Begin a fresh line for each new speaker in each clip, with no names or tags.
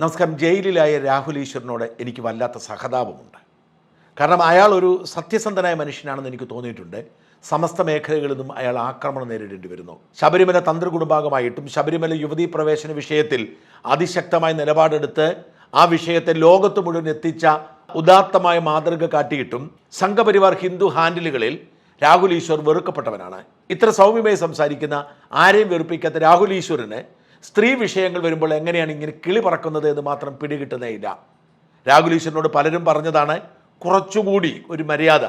നമസ്കാരം. ജയിലിലായ രാഹുൽ ഈശ്വറിനോട് എനിക്ക് വല്ലാത്ത സഹതാപമുണ്ട്. കാരണം അയാൾ ഒരു സത്യസന്ധനായ മനുഷ്യനാണെന്ന് എനിക്ക് തോന്നിയിട്ടുണ്ട്. സമസ്ത മേഖലകളിൽ നിന്നും അയാൾ ആക്രമണം നേരിടേണ്ടി വരുന്നു. ശബരിമല തന്ത്രകുടുംബാംഗമായിട്ടും ശബരിമല യുവതീ പ്രവേശന വിഷയത്തിൽ അതിശക്തമായ നിലപാടെടുത്ത് ആ വിഷയത്തെ ലോകത്ത് മുഴുവൻ എത്തിച്ച ഉദാത്തമായ മാതൃക കാട്ടിയിട്ടും സംഘപരിവാർ ഹിന്ദു ഹാൻഡിലുകളിൽ രാഹുൽ ഈശ്വർ വെറുക്കപ്പെട്ടവനാണ്. ഇത്ര സൗമ്യമായി സംസാരിക്കുന്ന ആരെയും വെറുപ്പിക്കാത്ത രാഹുൽ ഈശ്വറിന് സ്ത്രീ വിഷയങ്ങൾ വരുമ്പോൾ എങ്ങനെയാണ് ഇങ്ങനെ കിളി പറക്കുന്നത് എന്ന് മാത്രം പിടികിട്ടുന്നേയില്ല. രാഹുൽ ഈശ്വരനോട് പലരും പറഞ്ഞതാണ് കുറച്ചുകൂടി ഒരു മര്യാദ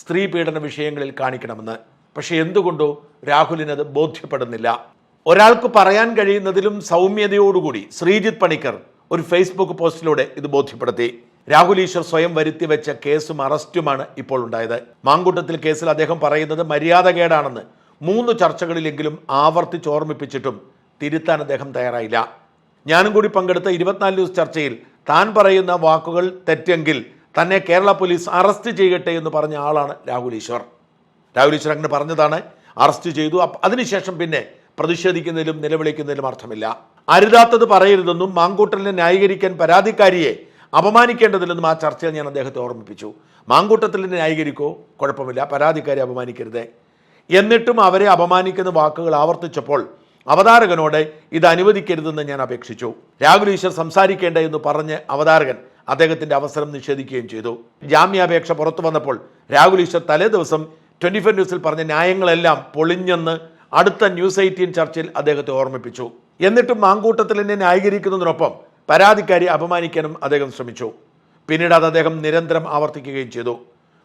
സ്ത്രീ പീഡന വിഷയങ്ങളിൽ കാണിക്കണമെന്ന്. പക്ഷേ എന്തുകൊണ്ടോ രാഹുലിനത് ബോധ്യപ്പെടുന്നില്ല. ഒരാൾക്ക് പറയാൻ കഴിയുന്നതിലും സൗമ്യതയോടുകൂടി ശ്രീജിത്ത് പണിക്കർ ഒരു ഫേസ്ബുക്ക് പോസ്റ്റിലൂടെ ഇത് ബോധ്യപ്പെടുത്തി. രാഹുൽ ഈശ്വർ സ്വയം വരുത്തി വെച്ച കേസും അറസ്റ്റുമാണ് ഇപ്പോൾ ഉണ്ടായത്. മാങ്കൂട്ടത്തിൽ കേസിൽ അദ്ദേഹം പറയുന്നത് മര്യാദ കേടാണെന്ന് മൂന്ന് ചർച്ചകളിലെങ്കിലും ആവർത്തിച്ച് ഓർമ്മിപ്പിച്ചിട്ടും തിരുത്താൻ അദ്ദേഹം തയ്യാറായില്ല. ഞാനും കൂടി പങ്കെടുത്ത ഇരുപത്തിനാല് ദിവസ ചർച്ചയിൽ താൻ പറയുന്ന വാക്കുകൾ തെറ്റെങ്കിൽ തന്നെ കേരള പോലീസ് അറസ്റ്റ് ചെയ്യട്ടെ എന്ന് പറഞ്ഞ ആളാണ് രാഹുൽ ഈശ്വർ. രാഹുൽ ഈശ്വർ അങ്ങനെ പറഞ്ഞതാണ് അറസ്റ്റ് ചെയ്തു. അതിനുശേഷം പിന്നെ പ്രതിഷേധിക്കുന്നതിലും നിലവിളിക്കുന്നതിലും അർത്ഥമില്ല. അരുതാത്തത് പറയരുതെന്നും മാങ്കൂട്ടലിനെ ന്യായീകരിക്കാൻ പരാതിക്കാരിയെ അപമാനിക്കേണ്ടതില്ലെന്നും ആ ചർച്ചയിൽ ഞാൻ അദ്ദേഹത്തെ ഓർമ്മിപ്പിച്ചു. മാങ്കൂട്ടത്തിലിനെ ന്യായീകരിക്കോ? കുഴപ്പമില്ല. പരാതിക്കാരെ അപമാനിക്കരുത്. എന്നിട്ടും അവരെ അപമാനിക്കുന്ന വാക്കുകൾ ആവർത്തിച്ചപ്പോൾ അവതാരകനോട് ഇത് അനുവദിക്കരുതെന്ന് ഞാൻ അപേക്ഷിച്ചു. രാഹുൽ ഈശ്വർ സംസാരിക്കേണ്ട എന്ന് പറഞ്ഞ് അവതാരകൻ അദ്ദേഹത്തിന്റെ അവസരം നിഷേധിക്കുകയും ചെയ്തു. ജാമ്യാപേക്ഷ പുറത്തു വന്നപ്പോൾ രാഹുൽ ഈശ്വർ തലേ ദിവസം ട്വന്റി ഫോർ ന്യൂസിൽ പറഞ്ഞ ന്യായങ്ങളെല്ലാം പൊളിഞ്ഞെന്ന് അടുത്ത ന്യൂസ് എയ്റ്റീൻ ചർച്ചയിൽ അദ്ദേഹത്തെ ഓർമ്മിപ്പിച്ചു. എന്നിട്ടും മാങ്കൂട്ടത്തിലിനെ ന്യായീകരിക്കുന്നതിനൊപ്പം പരാതിക്കാരി അപമാനിക്കാനും അദ്ദേഹം ശ്രമിച്ചു. പിന്നീട് അത് അദ്ദേഹം നിരന്തരം ആവർത്തിക്കുകയും ചെയ്തു.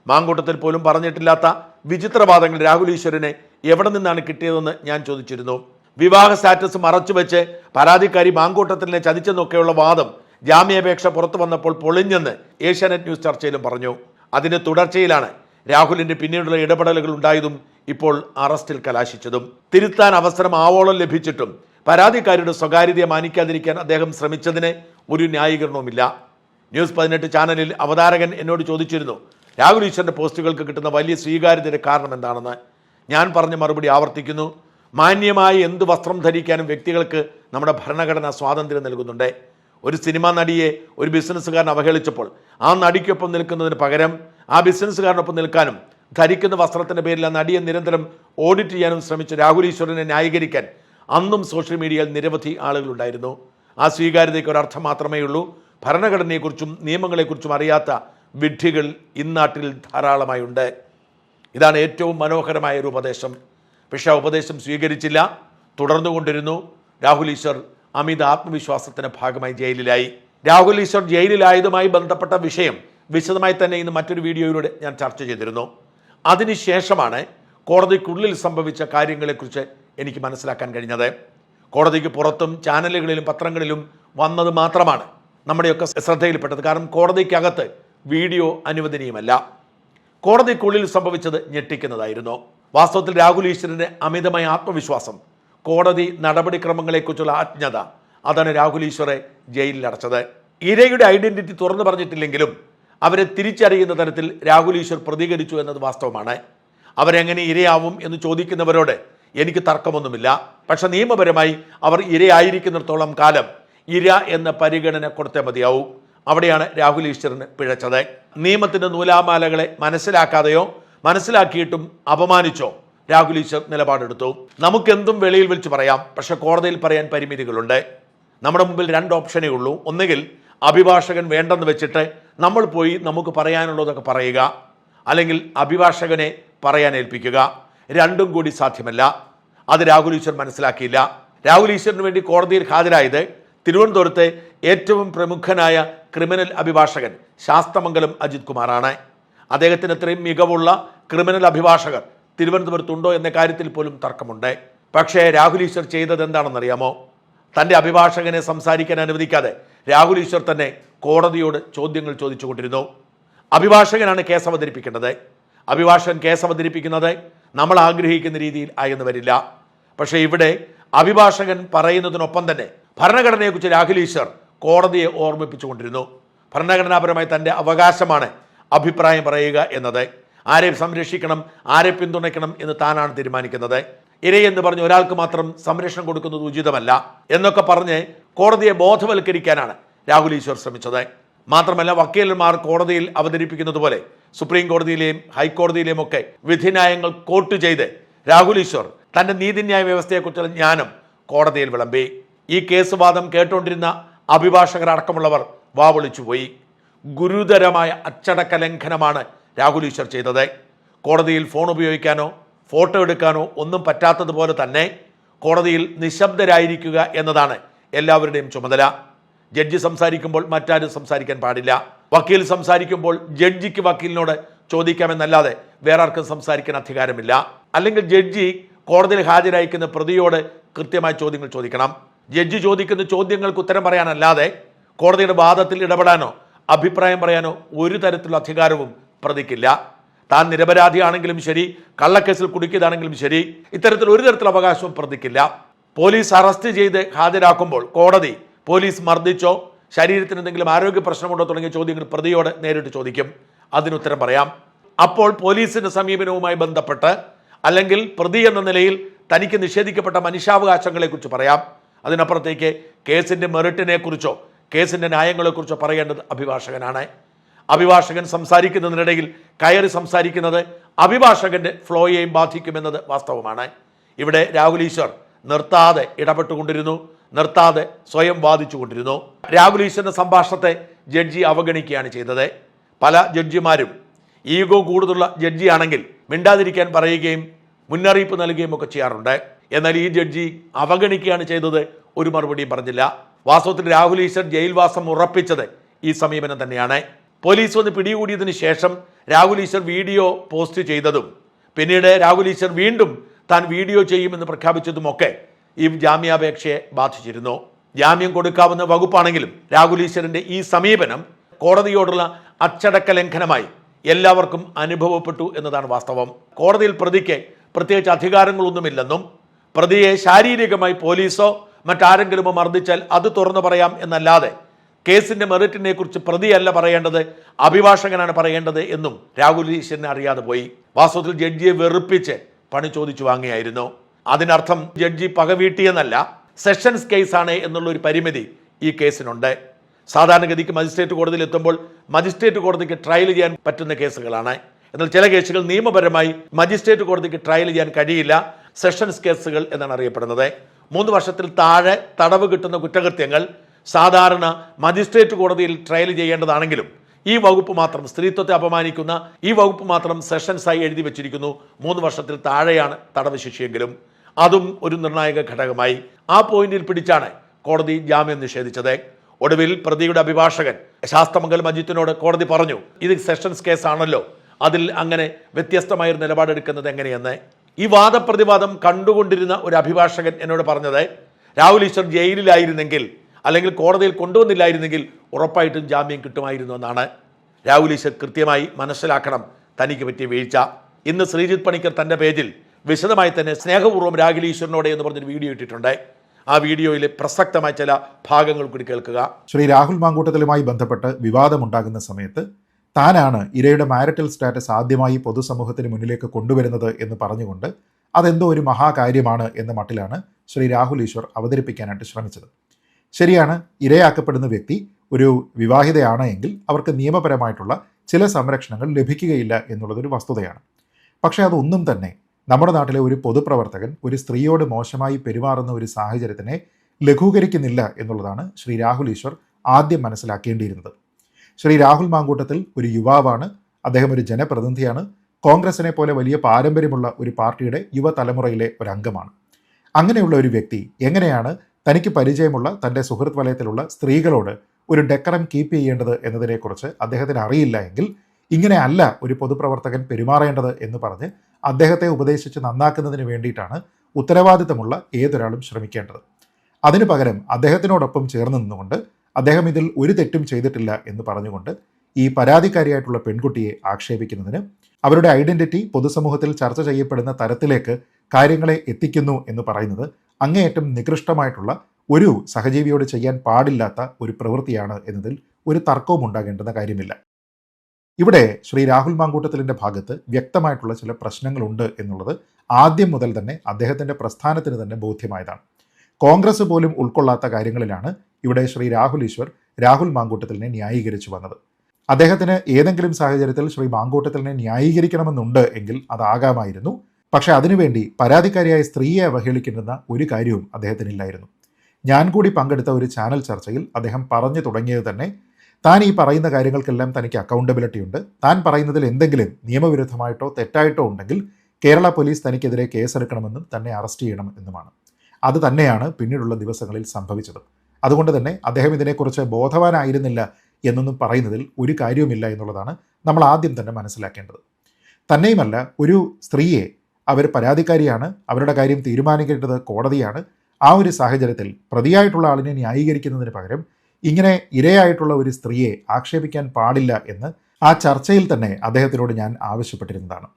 മാങ്കൂട്ടത്തിൽ പോലും പറഞ്ഞിട്ടില്ലാത്ത വിചിത്രവാദങ്ങൾ രാഹുൽ ഈശ്വരനെ എവിടെ നിന്നാണ് കിട്ടിയതെന്ന് ഞാൻ ചോദിച്ചിരുന്നു. വിവാഹ സ്റ്റാറ്റസ് മറച്ചുവെച്ച് പരാതിക്കാരി മാങ്കൂട്ടത്തിനെ ചതിച്ചെന്നൊക്കെയുള്ള വാദം ജാമ്യാപേക്ഷ പുറത്തു വന്നപ്പോൾ പൊളിഞ്ഞെന്ന് ഏഷ്യാനെറ്റ് ന്യൂസ് ചർച്ചയിലും പറഞ്ഞു. അതിന് തുടർച്ചയിലാണ് രാഹുലിന്റെ പിന്നീടുള്ള ഇടപെടലുകൾ ഉണ്ടായതും ഇപ്പോൾ അറസ്റ്റിൽ കലാശിച്ചതും. തിരുത്താൻ അവസരം ആവോളം ലഭിച്ചിട്ടും പരാതിക്കാരിയുടെ സ്വകാര്യതയെ മാനിക്കാതിരിക്കാൻ അദ്ദേഹം ശ്രമിച്ചതിന് ഒരു ന്യായീകരണവുമില്ല. ന്യൂസ് പതിനെട്ട് ചാനലിൽ അവതാരകൻ എന്നോട് ചോദിച്ചിരുന്നു രാഹുൽ ഈശ്വറിന്റെ പോസ്റ്റുകൾക്ക് കിട്ടുന്ന വലിയ സ്വീകാര്യതയുടെ കാരണം എന്താണെന്ന്? ഞാൻ പറഞ്ഞ മറുപടി ആവർത്തിക്കുന്നു മാന്യമായി എന്ത് വസ്ത്രം ധരിക്കാനും വ്യക്തികൾക്ക് നമ്മുടെ ഭരണഘടന സ്വാതന്ത്ര്യം നൽകുന്നുണ്ട്. ഒരു സിനിമാ നടിയെ ഒരു ബിസിനസ്സുകാരൻ അവഹേളിച്ചപ്പോൾ ആ നടിക്കൊപ്പം നിൽക്കുന്നതിന് പകരം ആ ബിസിനസ്സുകാരനൊപ്പം നിൽക്കാനും ധരിക്കുന്ന വസ്ത്രത്തിന്റെ പേരിൽ ആ നടിയെ നിരന്തരം ഓഡിറ്റ് ചെയ്യാനും ശ്രമിച്ച രാഹുൽ ഈശ്വരനെ ന്യായീകരിക്കാൻ അന്നും സോഷ്യൽ മീഡിയയിൽ നിരവധി ആളുകളുണ്ടായിരുന്നു ആ സ്വീകാര്യതയ്ക്ക് ഒരർത്ഥം മാത്രമേ ഉള്ളൂ. ഭരണഘടനയെക്കുറിച്ചും നിയമങ്ങളെക്കുറിച്ചും അറിയാത്ത വിഡ്ഢികൾ ഇന്നാട്ടിൽ ധാരാളമായുണ്ട്. ഇതാണ് ഏറ്റവും മനോഹരമായ ഒരു ഉപദേശം. പക്ഷെ ആ ഉപദേശം സ്വീകരിച്ചില്ല. തുടർന്നു കൊണ്ടിരുന്നു. രാഹുൽ ഈശ്വർ അമിത ആത്മവിശ്വാസത്തിന്റെ ഭാഗമായി ജയിലിലായി. രാഹുൽ ഈശ്വർ ജയിലിലായതുമായി ബന്ധപ്പെട്ട വിഷയം വിശദമായി തന്നെ ഇന്ന് മറ്റൊരു വീഡിയോയിലൂടെ ഞാൻ ചർച്ച ചെയ്തിരുന്നു. അതിനുശേഷമാണ് കോടതിക്കുള്ളിൽ സംഭവിച്ച കാര്യങ്ങളെക്കുറിച്ച് എനിക്ക് മനസ്സിലാക്കാൻ കഴിഞ്ഞത്. കോടതിക്ക് പുറത്തും ചാനലുകളിലും പത്രങ്ങളിലും വന്നത് മാത്രമാണ് നമ്മുടെയൊക്കെ ശ്രദ്ധയിൽപ്പെട്ടത്. കാരണം കോടതിക്കകത്ത് വീഡിയോ അനുവദനീയമല്ല. കോടതിക്കുള്ളിൽ സംഭവിച്ചത് ഞെട്ടിക്കുന്നതായിരുന്നു. വാസ്തവത്തിൽ രാഹുൽ ഈശ്വരന്റെ അമിതമായ ആത്മവിശ്വാസം കോടതി നടപടിക്രമങ്ങളെക്കുറിച്ചുള്ള അജ്ഞത അതാണ് രാഹുൽ ഈശ്വറെ ജയിലിൽ അടച്ചത്. ഇരയുടെ ഐഡന്റിറ്റി തുറന്നു പറഞ്ഞിട്ടില്ലെങ്കിലും അവരെ തിരിച്ചറിയുന്ന തരത്തിൽ രാഹുൽ ഈശ്വർ പ്രതികരിച്ചു എന്നത് വാസ്തവമാണ്. അവരെങ്ങനെ ഇരയാവും എന്ന് ചോദിക്കുന്നവരോട് എനിക്ക് തർക്കമൊന്നുമില്ല. പക്ഷെ നിയമപരമായി അവർ ഇരയായിരിക്കുന്നിടത്തോളം കാലം ഇര എന്ന പരിഗണന കൊടുത്തേ മതിയാവും. അവിടെയാണ് രാഹുൽ ഈശ്വറിന് പിഴച്ചത്. നിയമത്തിന്റെ നൂലാമാലകളെ മനസ്സിലാക്കാതെയോ മനസ്സിലാക്കിയിട്ടും അപമാനിച്ചോ? രാഹുൽ ഈശ്വർ നിലപാടെടുത്തു. നമുക്കെന്തും വെളിയിൽ വിളിച്ച് പറയാം. പക്ഷെ കോടതിയിൽ പറയാൻ പരിമിതികളുണ്ട്. നമ്മുടെ മുമ്പിൽ രണ്ട് ഓപ്ഷനേ ഉള്ളൂ. ഒന്നുകിൽ അഭിഭാഷകൻ വേണ്ടെന്ന് വെച്ചിട്ട് നമ്മൾ പോയി നമുക്ക് പറയാനുള്ളതൊക്കെ പറയുക. അല്ലെങ്കിൽ അഭിഭാഷകനെ പറയാൻ ഏൽപ്പിക്കുക. രണ്ടും കൂടി സാധ്യമല്ല. അത് രാഹുൽ ഈശ്വർ മനസ്സിലാക്കിയില്ല. രാഹുൽ ഈശ്വറിന് വേണ്ടി കോടതിയിൽ ഹാജരായത് തിരുവനന്തപുരത്തെ ഏറ്റവും പ്രമുഖനായ ക്രിമിനൽ അഭിഭാഷകൻ ശാസ്തമംഗലം അജിത് കുമാറാണ്. അദ്ദേഹത്തിന് ഇത്രയും മികവുള്ള ക്രിമിനൽ അഭിഭാഷകർ തിരുവനന്തപുരത്തുണ്ടോ എന്ന കാര്യത്തിൽ പോലും തർക്കമുണ്ട്. പക്ഷേ രാഹുൽ ഈശ്വർ ചെയ്തത് എന്താണെന്നറിയാമോ? തന്റെ അഭിഭാഷകനെ സംസാരിക്കാൻ അനുവദിക്കാതെ രാഹുൽ ഈശ്വർ തന്നെ കോടതിയോട് ചോദ്യങ്ങൾ ചോദിച്ചുകൊണ്ടിരുന്നു. അഭിഭാഷകനാണ് കേസ് അവതരിപ്പിക്കേണ്ടത്. അഭിഭാഷകൻ കേസ് അവതരിപ്പിക്കുന്നത് നമ്മൾ ആഗ്രഹിക്കുന്ന രീതിയിൽ ആയെന്ന് വരില്ല. പക്ഷേ ഇവിടെ അഭിഭാഷകൻ പറയുന്നതിനൊപ്പം തന്നെ ഭരണഘടനയെക്കുറിച്ച് രാഹുൽ ഈശ്വർ കോടതിയെ ഓർമ്മിപ്പിച്ചുകൊണ്ടിരുന്നു. ഭരണഘടനാപരമായി തന്റെ അവകാശമാണ് അഭിപ്രായം പറയുക എന്നത്. ആരെ സംരക്ഷിക്കണം ആരെ പിന്തുണയ്ക്കണം എന്ന് താനാണ് തീരുമാനിക്കുന്നത്. ഇരയെന്ന് പറഞ്ഞ് ഒരാൾക്ക് മാത്രം സംരക്ഷണം കൊടുക്കുന്നത് ഉചിതമല്ല എന്നൊക്കെ പറഞ്ഞ് കോടതിയെ ബോധവൽക്കരിക്കാനാണ് രാഹുൽ ഈശ്വർ ശ്രമിച്ചത്. മാത്രമല്ല വക്കീലന്മാർ കോടതിയിൽ അവതരിപ്പിക്കുന്നത് പോലെ സുപ്രീം കോടതിയിലെയും ഹൈക്കോടതിയിലെയും ഒക്കെ വിധിന്യായങ്ങൾ കോട്ട് ചെയ്ത് രാഹുൽ ഈശ്വർ തന്റെ നീതിന്യായ വ്യവസ്ഥയെക്കുറിച്ചുള്ള ജ്ഞാനം കോടതിയിൽ വിളമ്പി. ഈ കേസ് വാദം കേട്ടുകൊണ്ടിരുന്ന അഭിഭാഷകരടക്കമുള്ളവർ വാവൊളിച്ചുപോയി. ഗുരുതരമായ അച്ചടക്ക ലംഘനമാണ് രാഹുൽ ഈശ്വർ ചെയ്തത്. കോടതിയിൽ ഫോൺ ഉപയോഗിക്കാനോ ഫോട്ടോ എടുക്കാനോ ഒന്നും പറ്റാത്തതുപോലെ തന്നെ കോടതിയിൽ നിശബ്ദരായിരിക്കുക എന്നതാണ് എല്ലാവരുടെയും ചുമതല. ജഡ്ജി സംസാരിക്കുമ്പോൾ മറ്റാരും സംസാരിക്കാൻ പാടില്ല. വക്കീൽ സംസാരിക്കുമ്പോൾ ജഡ്ജിക്ക് വക്കീലിനോട് ചോദിക്കാമെന്നല്ലാതെ വേറെ ആർക്കും സംസാരിക്കാൻ അധികാരമില്ല. അല്ലെങ്കിൽ ജഡ്ജി കോടതിയിൽ ഹാജരായിരിക്കുന്ന പ്രതിയോട് കൃത്യമായ ചോദ്യങ്ങൾ ചോദിക്കണം. ജഡ്ജി ചോദിക്കുന്ന ചോദ്യങ്ങൾക്ക് ഉത്തരം പറയാനല്ലാതെ കോടതിയുടെ വാദത്തിൽ ഇടപെടാനോ അഭിപ്രായം പറയാനോ ഒരു തരത്തിലുള്ള അധികാരവും പ്രതിക്കില്ല. താൻ നിരപരാധിയാണെങ്കിലും ശരി കള്ളക്കേസിൽ കുടുക്കിയതാണെങ്കിലും ശരി ഇത്തരത്തിൽ ഒരു തരത്തിലുള്ള അവകാശവും പ്രതിക്കില്ല. പോലീസ് അറസ്റ്റ് ചെയ്ത് ഹാജരാക്കുമ്പോൾ കോടതി പോലീസ് മർദ്ദിച്ചോ ശരീരത്തിന് എന്തെങ്കിലും ആരോഗ്യ പ്രശ്നമുണ്ടോ തുടങ്ങിയ ചോദ്യങ്ങൾ പ്രതിയോട് നേരിട്ട് ചോദിക്കും. അതിനുത്തരം പറയാം. അപ്പോൾ പോലീസിന്റെ സമീപനവുമായി ബന്ധപ്പെട്ട് അല്ലെങ്കിൽ പ്രതി എന്ന നിലയിൽ തനിക്ക് നിഷേധിക്കപ്പെട്ട മനുഷ്യാവകാശങ്ങളെക്കുറിച്ച് പറയാം. അതിനപ്പുറത്തേക്ക് കേസിന്റെ മെറിറ്റിനെ ന്യായങ്ങളെക്കുറിച്ച് ന്യായങ്ങളെക്കുറിച്ചോ പറയേണ്ടത് അഭിഭാഷകനാണ്. അഭിഭാഷകൻ സംസാരിക്കുന്നതിനിടയിൽ കയറി സംസാരിക്കുന്നത് അഭിഭാഷകന്റെ ഫ്ലോയെയും ബാധിക്കുമെന്നത് വാസ്തവമാണ്. ഇവിടെ രാഹുൽ ഈശ്വർ നിർത്താതെ ഇടപെട്ടുകൊണ്ടിരുന്നു നിർത്താതെ സ്വയം വാദിച്ചുകൊണ്ടിരുന്നു. രാഹുൽ ഈശ്വറിന്റെ സംഭാഷണത്തെ ജഡ്ജി അവഗണിക്കുകയാണ് ചെയ്തത്. പല ജഡ്ജിമാരും ഈഗോ കൂടുതലുള്ള ജഡ്ജിയാണെങ്കിൽ മിണ്ടാതിരിക്കാൻ പറയുകയും മുന്നറിയിപ്പ് നൽകുകയും ഒക്കെ ചെയ്യാറുണ്ട്. എന്നാൽ ഈ ജഡ്ജി അവഗണിക്കുകയാണ് ചെയ്തത് ഒരു മറുപടിയും പറഞ്ഞില്ല. വാസ്തവത്തിൽ രാഹുൽ ഈശ്വർ ജയിൽവാസം ഉറപ്പിച്ചത് ഈ സമീപനം തന്നെയാണ്. പോലീസ് വന്ന് പിടികൂടിയതിന് ശേഷം രാഹുൽ ഈശ്വർ വീഡിയോ പോസ്റ്റ് ചെയ്തതും പിന്നീട് രാഹുൽ ഈശ്വർ വീണ്ടും താൻ വീഡിയോ ചെയ്യുമെന്ന് പ്രഖ്യാപിച്ചതുമൊക്കെ ഈ ജാമ്യാപേക്ഷയെ ബാധിച്ചിരുന്നു. ജാമ്യം കൊടുക്കാവുന്ന വകുപ്പാണെങ്കിലും രാഹുൽ ഈശ്വരന്റെ ഈ സമീപനം കോടതിയോടുള്ള അച്ചടക്ക ലംഘനമായി എല്ലാവർക്കും അനുഭവപ്പെട്ടു എന്നതാണ് വാസ്തവം. കോടതിയിൽ പ്രതിക്ക് പ്രത്യേകിച്ച് അധികാരങ്ങളൊന്നുമില്ലെന്നും പ്രതിയെ ശാരീരികമായി പോലീസോ മറ്റാരെങ്കിലുമോ മർദ്ദിച്ചാൽ അത് തുറന്നു പറയാം എന്നല്ലാതെ കേസിന്റെ മെറിറ്റിനെ കുറിച്ച് പ്രതിയല്ല പറയേണ്ടത് അഭിഭാഷകനാണ് പറയേണ്ടത് എന്നും രാഹുൽ ഈശ്വരനെ അറിയാതെ പോയി. വാസ്തവത്തിൽ ജഡ്ജിയെ വെറുപ്പിച്ച് പണി ചോദിച്ചു വാങ്ങിയായിരുന്നു അതിനർത്ഥം ജഡ്ജി പകവീട്ടിയെന്നല്ല സെഷൻസ് കേസാണ് എന്നുള്ള ഒരു പരിമിതി ഈ കേസിനുണ്ട്. സാധാരണഗതിക്ക് മജിസ്ട്രേറ്റ് കോടതിയിൽ എത്തുമ്പോൾ മജിസ്ട്രേറ്റ് കോടതിക്ക് ട്രയൽ ചെയ്യാൻ പറ്റുന്ന കേസുകളാണ്. എന്നാൽ ചില കേസുകൾ നിയമപരമായി മജിസ്ട്രേറ്റ് കോടതിക്ക് ട്രയൽ ചെയ്യാൻ കഴിയില്ല സെഷൻസ് കേസുകൾ എന്നാണ് അറിയപ്പെടുന്നത്. മൂന്ന് വർഷത്തിൽ താഴെ തടവ് കിട്ടുന്ന കുറ്റകൃത്യങ്ങൾ സാധാരണ മജിസ്ട്രേറ്റ് കോടതിയിൽ ട്രയൽ ചെയ്യേണ്ടതാണെങ്കിലും ഈ വകുപ്പ് മാത്രം സ്ത്രീത്വത്തെ അപമാനിക്കുന്ന ഈ വകുപ്പ് മാത്രം സെഷൻസായി എഴുതി വെച്ചിരിക്കുന്നു. മൂന്ന് വർഷത്തിൽ താഴെയാണ് തടവ് ശിക്ഷയെങ്കിലും. അതും ഒരു നിർണായക ഘടകമായി. ആ പോയിന്റിൽ പിടിച്ചാണ് കോടതി ജാമ്യം നിഷേധിച്ചത്. ഒടുവിൽ പ്രതിയുടെ അഭിഭാഷകൻ ശാസ്തമംഗലം അജിത്തിനോട് കോടതി പറഞ്ഞു ഇത് സെഷൻസ് കേസാണല്ലോ. അതിൽ അങ്ങനെ വ്യത്യസ്തമായൊരു നിലപാടെടുക്കുന്നത് എങ്ങനെയെന്ന്? ഈ വാദപ്രതിവാദം കണ്ടുകൊണ്ടിരുന്ന ഒരു അഭിഭാഷകൻ എന്നോട് പറഞ്ഞത് രാഹുൽ ഈശ്വർ ജയിലിലായിരുന്നെങ്കിൽ അല്ലെങ്കിൽ കോടതിയിൽ കൊണ്ടുവന്നില്ലായിരുന്നെങ്കിൽ ഉറപ്പായിട്ടും ജാമ്യം കിട്ടുമായിരുന്നു എന്നാണ്. രാഹുൽ ഈശ്വർ കൃത്യമായി മനസ്സിലാക്കണം തനിക്ക് പറ്റിയ വീഴ്ച. ഇന്ന് ശ്രീജിത്ത് പണിക്കർ തന്റെ പേജിൽ വിശദമായി തന്നെ സ്നേഹപൂർവം രാഹുൽ ഈശ്വരനോടെ എന്ന് പറഞ്ഞൊരു വീഡിയോ ഇട്ടിട്ടുണ്ട്. ആ വീഡിയോയിലെ പ്രസക്തമായ ചില ഭാഗങ്ങൾ കൂടി കേൾക്കുക.
ശ്രീ രാഹുൽ മാങ്കൂട്ടത്തിലുമായി ബന്ധപ്പെട്ട് വിവാദമുണ്ടാകുന്ന സമയത്ത് താനാണ് ഇരയുടെ മാരിറ്റൽ സ്റ്റാറ്റസ് ആദ്യമായി പൊതുസമൂഹത്തിന് മുന്നിലേക്ക് കൊണ്ടുവരുന്നത് എന്ന് പറഞ്ഞുകൊണ്ട് അതെന്തോ ഒരു മഹാകാര്യമാണ് എന്ന മട്ടിലാണ് ശ്രീ രാഹുൽ ഈശ്വർ അവതരിപ്പിക്കാനായിട്ട് ശ്രമിച്ചത്. ശരിയാണ് ഇരയാക്കപ്പെടുന്ന വ്യക്തി ഒരു വിവാഹിതയാണ് എങ്കിൽ അവർക്ക് നിയമപരമായിട്ടുള്ള ചില സംരക്ഷണങ്ങൾ ലഭിക്കുകയില്ല എന്നുള്ളതൊരു വസ്തുതയാണ്. പക്ഷേ അതൊന്നും തന്നെ നമ്മുടെ നാട്ടിലെ ഒരു പൊതുപ്രവർത്തകൻ ഒരു സ്ത്രീയോട് മോശമായി പെരുമാറുന്ന ഒരു സാഹചര്യത്തിനെ ലഘൂകരിക്കുന്നില്ല എന്നുള്ളതാണ് ശ്രീ രാഹുൽ ഈശ്വർ ആദ്യം മനസ്സിലാക്കേണ്ടിയിരുന്നത്. ശ്രീ രാഹുൽ മാങ്കൂട്ടത്തിൽ ഒരു യുവാവാണ്. അദ്ദേഹം ഒരു ജനപ്രതിനിധിയാണ്. കോൺഗ്രസിനെ പോലെ വലിയ പാരമ്പര്യമുള്ള ഒരു പാർട്ടിയുടെ യുവതലമുറയിലെ ഒരു അംഗമാണ്. അങ്ങനെയുള്ള ഒരു വ്യക്തി എങ്ങനെയാണ് തനിക്ക് പരിചയമുള്ള തന്റെ സുഹൃത്ത് വലയത്തിലുള്ള സ്ത്രീകളോട് ഒരു ഡെക്കറം കീപ്പ് ചെയ്യേണ്ടത് എന്നതിനെക്കുറിച്ച് അദ്ദേഹത്തിന് അറിയില്ല എങ്കിൽ ഇങ്ങനെയല്ല ഒരു പൊതുപ്രവർത്തകൻ പെരുമാറേണ്ടത് എന്ന് പറഞ്ഞ് അദ്ദേഹത്തെ ഉപദേശിച്ച് നന്നാക്കുന്നതിന് വേണ്ടിയിട്ടാണ് ഉത്തരവാദിത്തമുള്ള ഏതൊരാളും ശ്രമിക്കേണ്ടത്. അതിനു പകരം അദ്ദേഹത്തിനോടൊപ്പം ചേർന്ന് നിന്നുകൊണ്ട് അദ്ദേഹം ഇതിൽ ഒരു തെറ്റും ചെയ്തിട്ടില്ല എന്ന് പറഞ്ഞുകൊണ്ട് ഈ പരാതിക്കാരിയായിട്ടുള്ള പെൺകുട്ടിയെ ആക്ഷേപിക്കുന്നതിന് അവരുടെ ഐഡന്റിറ്റി പൊതുസമൂഹത്തിൽ ചർച്ച ചെയ്യപ്പെടുന്ന തരത്തിലേക്ക് കാര്യങ്ങളെ എത്തിക്കുന്നു എന്ന് പറയുന്നത് അങ്ങേയറ്റം നികൃഷ്ടമായിട്ടുള്ള ഒരു സഹജീവിയോട് ചെയ്യാൻ പാടില്ലാത്ത ഒരു പ്രവൃത്തിയാണ് എന്നതിൽ ഒരു തർക്കവും ഉണ്ടാകേണ്ടുന്ന കാര്യമില്ല. ഇവിടെ ശ്രീ രാഹുൽ മാങ്കൂട്ടത്തിലിന്റെ ഭാഗത്ത് വ്യക്തമായിട്ടുള്ള ചില പ്രശ്നങ്ങളുണ്ട് എന്നുള്ളത് ആദ്യം മുതൽ തന്നെ അദ്ദേഹത്തിന്റെ പ്രസ്ഥാനത്തിന് തന്നെ ബോധ്യമായതാണ്. കോൺഗ്രസ് പോലും ഉൾക്കൊള്ളാത്ത കാര്യങ്ങളിലാണ് ഇവിടെ ശ്രീ രാഹുൽ ഈശ്വർ രാഹുൽ മാങ്കൂട്ടത്തിലിനെ ന്യായീകരിച്ചു വന്നത്. അദ്ദേഹത്തിന് ഏതെങ്കിലും സാഹചര്യത്തിൽ ശ്രീ മാങ്കൂട്ടത്തിലിനെ ന്യായീകരിക്കണമെന്നുണ്ട് എങ്കിൽ അതാകാമായിരുന്നു. പക്ഷേ അതിനുവേണ്ടി പരാതിക്കാരിയായ സ്ത്രീയെ അവഹേളിക്കുന്ന ഒരു കാര്യവും അദ്ദേഹത്തിനില്ലായിരുന്നു. ഞാൻ കൂടി പങ്കെടുത്ത ഒരു ചാനൽ ചർച്ചയിൽ അദ്ദേഹം പറഞ്ഞു തുടങ്ങിയത് തന്നെ താൻ ഈ പറയുന്ന കാര്യങ്ങൾക്കെല്ലാം തനിക്ക് അക്കൗണ്ടബിലിറ്റി ഉണ്ട്. താൻ പറയുന്നതിൽ എന്തെങ്കിലും നിയമവിരുദ്ധമായിട്ടോ തെറ്റായിട്ടോ ഉണ്ടെങ്കിൽ കേരള പോലീസ് തനിക്കെതിരെ കേസെടുക്കണമെന്നും തന്നെ അറസ്റ്റ് ചെയ്യണം എന്നുമാണ്. അത് തന്നെയാണ് പിന്നീടുള്ള ദിവസങ്ങളിൽ സംഭവിച്ചത്. അതുകൊണ്ട് തന്നെ അദ്ദേഹം ഇതിനെക്കുറിച്ച് ബോധവാനായിരുന്നില്ല എന്നൊന്നും പറയുന്നതിൽ ഒരു കാര്യവുമില്ല എന്നുള്ളതാണ് നമ്മൾ ആദ്യം തന്നെ മനസ്സിലാക്കേണ്ടത്. തന്നെയുമല്ല ഒരു സ്ത്രീയെ അവർ പരാതിക്കാരിയാണ് അവരുടെ കാര്യം തീരുമാനിക്കേണ്ടത് കോടതിയാണ്. ആ ഒരു സാഹചര്യത്തിൽ പ്രതിയായിട്ടുള്ള ആളിനെ ന്യായീകരിക്കുന്നതിന് പകരം ഇങ്ങനെ ഇരയായിട്ടുള്ള ഒരു സ്ത്രീയെ ആക്ഷേപിക്കാൻ പാടില്ല എന്ന് ആ ചർച്ചയിൽ തന്നെ അദ്ദേഹത്തിനോട് ഞാൻ ആവശ്യപ്പെട്ടിരുന്നതാണ്.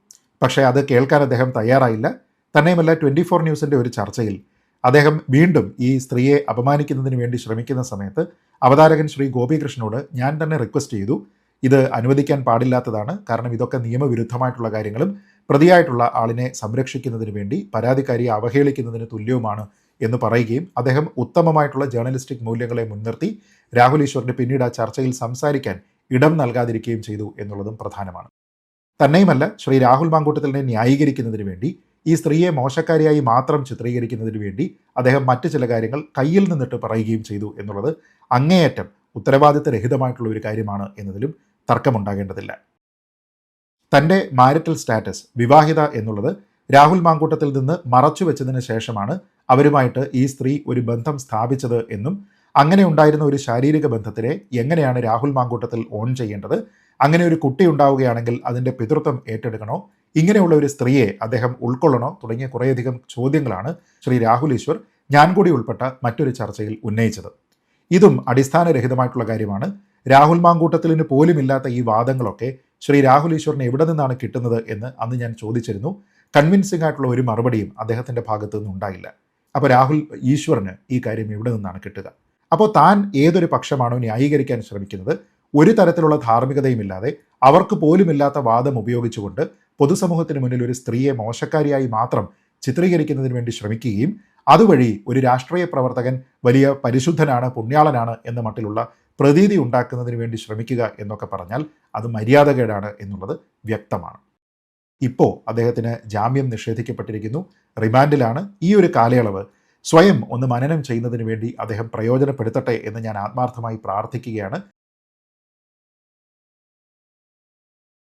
പക്ഷേ അത് കേൾക്കാൻ അദ്ദേഹം തയ്യാറായില്ല. തന്നെയുമല്ല ട്വന്റി ഫോർ ന്യൂസിന്റെ ഒരു ചർച്ചയിൽ അദ്ദേഹം വീണ്ടും ഈ സ്ത്രീയെ അപമാനിക്കുന്നതിന് വേണ്ടി ശ്രമിക്കുന്ന സമയത്ത് അവതാരകൻ ശ്രീ ഗോപികൃഷ്ണനോട് ഞാൻ തന്നെ റിക്വസ്റ്റ് ചെയ്തു. ഇത് അനുവദിക്കാൻ പാടില്ലാത്തതാണ്. കാരണം ഇതൊക്കെ നിയമവിരുദ്ധമായിട്ടുള്ള കാര്യങ്ങളും പ്രതിയായിട്ടുള്ള ആളിനെ സംരക്ഷിക്കുന്നതിന് വേണ്ടി പരാതിക്കാരിയെ അവഹേളിക്കുന്നതിന് തുല്യവുമാണ് എന്ന് പറയുകയും അദ്ദേഹം ഉത്തമമായിട്ടുള്ള ജേർണലിസ്റ്റിക് മൂല്യങ്ങളെ മുൻനിർത്തി രാഹുൽ ഈശ്വറിന് പിന്നീട് ആ ചർച്ചയിൽ സംസാരിക്കാൻ ഇടം നൽകാതിരിക്കുകയും ചെയ്തു എന്നുള്ളതും പ്രധാനമാണ്. തന്നെയുമല്ല ശ്രീ രാഹുൽ മാങ്കൂട്ടത്തിലിനെ ന്യായീകരിക്കുന്നതിന് വേണ്ടി ഈ സ്ത്രീയെ മോശക്കാരിയായി മാത്രം ചിത്രീകരിക്കുന്നതിന് വേണ്ടി അദ്ദേഹം മറ്റു ചില കാര്യങ്ങൾ കയ്യിൽ നിന്നിട്ട് പറയുകയും ചെയ്തു എന്നുള്ളത് അങ്ങേയറ്റം ഉത്തരവാദിത്തരഹിതമായിട്ടുള്ള ഒരു കാര്യമാണ് എന്നതിലും തർക്കമുണ്ടാകേണ്ടതില്ല. തന്റെ മാരിറ്റൽ സ്റ്റാറ്റസ് വിവാഹിത എന്നുള്ളത് രാഹുൽ മാങ്കൂട്ടത്തിൽ നിന്ന് മറച്ചു വെച്ചതിന് ശേഷമാണ് അവരുമായിട്ട് ഈ സ്ത്രീ ഒരു ബന്ധം സ്ഥാപിച്ചത് എന്നും അങ്ങനെ ഉണ്ടായിരുന്ന ഒരു ശാരീരിക ബന്ധത്തിനെ എങ്ങനെയാണ് രാഹുൽ മാങ്കൂട്ടത്തിൽ ഓൺ ചെയ്യേണ്ടത് അങ്ങനെ ഒരു കുട്ടി ഉണ്ടാവുകയാണെങ്കിൽ അതിന്റെ പിതൃത്വം ഏറ്റെടുക്കണോ ഇങ്ങനെയുള്ള ഒരു സ്ത്രീയെ അദ്ദേഹം ഉൾക്കൊള്ളണോ തുടങ്ങിയ കുറേയധികം ചോദ്യങ്ങളാണ് ശ്രീ രാഹുൽ ഈശ്വർ ഞാൻ കൂടി ഉൾപ്പെട്ട മറ്റൊരു ചർച്ചയിൽ ഉന്നയിച്ചത്. ഇതും അടിസ്ഥാനരഹിതമായിട്ടുള്ള കാര്യമാണ്. രാഹുൽ മാങ്കൂട്ടത്തിലിന് പോലുമില്ലാത്ത ഈ വാദങ്ങളൊക്കെ ശ്രീ രാഹുൽ ഈശ്വറിന് എവിടെ നിന്നാണ് കിട്ടുന്നത് എന്ന് അന്ന് ഞാൻ ചോദിച്ചിരുന്നു. കൺവിൻസിംഗ് ആയിട്ടുള്ള ഒരു മറുപടിയും അദ്ദേഹത്തിന്റെ ഭാഗത്തു നിന്നുണ്ടായില്ല അപ്പോൾ രാഹുൽ ഈശ്വറിന് ഈ കാര്യം എവിടെ നിന്നാണ് കിട്ടുക? അപ്പോൾ താൻ ഏതൊരു പക്ഷമാണോ ന്യായീകരിക്കാൻ ശ്രമിക്കുന്നത്? ഒരു തരത്തിലുള്ള ധാർമ്മികതയുമില്ലാതെ അവർക്ക് പോലുമില്ലാത്ത വാദം ഉപയോഗിച്ചുകൊണ്ട് പൊതുസമൂഹത്തിന് മുന്നിൽ ഒരു സ്ത്രീയെ മോശക്കാരിയായി മാത്രം ചിത്രീകരിക്കുന്നതിന് വേണ്ടി ശ്രമിക്കുകയും അതുവഴി ഒരു രാഷ്ട്രീയ പ്രവർത്തകൻ വലിയ പരിശുദ്ധനാണ് പുണ്യാളനാണ് എന്ന മട്ടിലുള്ള പ്രതീതി ഉണ്ടാക്കുന്നതിന് വേണ്ടി ശ്രമിക്കുക എന്നൊക്കെ പറഞ്ഞാൽ അത് മര്യാദകേടാണ് എന്നുള്ളത് വ്യക്തമാണ്. ഇപ്പോൾ അദ്ദേഹത്തിന് ജാമ്യം നിഷേധിക്കപ്പെട്ടിരിക്കുന്നു. റിമാൻഡിലാണ് ഈ ഒരു കാലയളവ്. സ്വയം ഒന്ന് മനനം ചെയ്യുന്നതിന് വേണ്ടി അദ്ദേഹം പ്രയോജനപ്പെടുത്തട്ടെ എന്ന് ഞാൻ ആത്മാർത്ഥമായി പ്രാർത്ഥിക്കുകയാണ്.